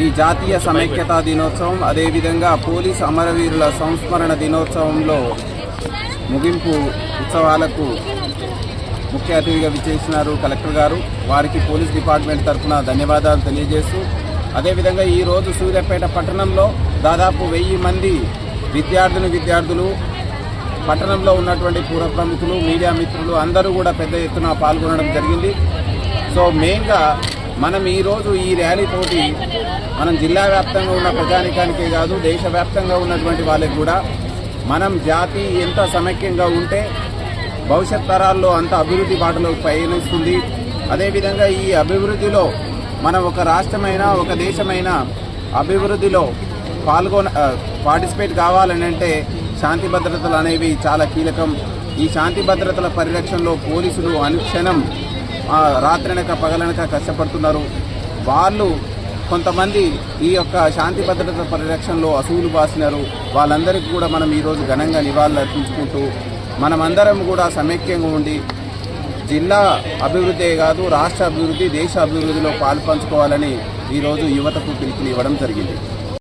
ఈ జాతీయ సమైక్యతా దినోత్సవం అదేవిధంగా పోలీస్ అమరవీరుల సంస్మరణ దినోత్సవంలో ముగింపు ఉత్సవాలకు ముఖ్య అతిథిగా విచ్చేసినారు కలెక్టర్ గారు. వారికి పోలీస్ డిపార్ట్మెంట్ తరఫున ధన్యవాదాలు తెలియజేస్తూ అదేవిధంగా ఈరోజు సూర్యాపేట పట్టణంలో దాదాపు వెయ్యి మంది విద్యార్థిని విద్యార్థులు పట్టణంలో ఉన్నటువంటి పూర్వ ప్రముఖులు మీడియా మిత్రులు అందరూ కూడా పెద్ద ఎత్తున పాల్గొనడం జరిగింది. సో మెయిన్గా మనం ఈరోజు ఈ ర్యాలీతోటి మనం జిల్లా వ్యాప్తంగా ఉన్న ప్రజానికానికే కాదు దేశవ్యాప్తంగా ఉన్నటువంటి వాళ్ళకి కూడా మనం జాతి ఎంత సమైక్యంగా ఉంటే భవిష్యత్ తరాల్లో అంత అభివృద్ధి బాటలోకి పయనిస్తుంది. అదేవిధంగా ఈ అభివృద్ధిలో మనం ఒక రాష్ట్రమైనా ఒక దేశమైనా అభివృద్ధిలో పాల్గొన పార్టిసిపేట్ కావాలని అంటే శాంతి భద్రతలు అనేవి చాలా కీలకం. ఈ శాంతి భద్రతల పరిరక్షణలో పోలీసులు అనుక్షణం రాత్రనక పగలనక కష్టపడుతున్నారు. వాళ్ళు కొంతమంది ఈ యొక్క శాంతి భద్రత పరిరక్షణలో అసూలు బాసినారు. వాళ్ళందరికీ కూడా మనం ఈరోజు ఘనంగా నివాళులు అర్పించుకుంటూ మనమందరం కూడా సమైక్యంగా ఉండి జిల్లా అభివృద్ధే కాదు రాష్ట్ర అభివృద్ధి దేశ అభివృద్ధిలో పాల్పంచుకోవాలని ఈరోజు యువతకు పిలుపునివ్వడం జరిగింది.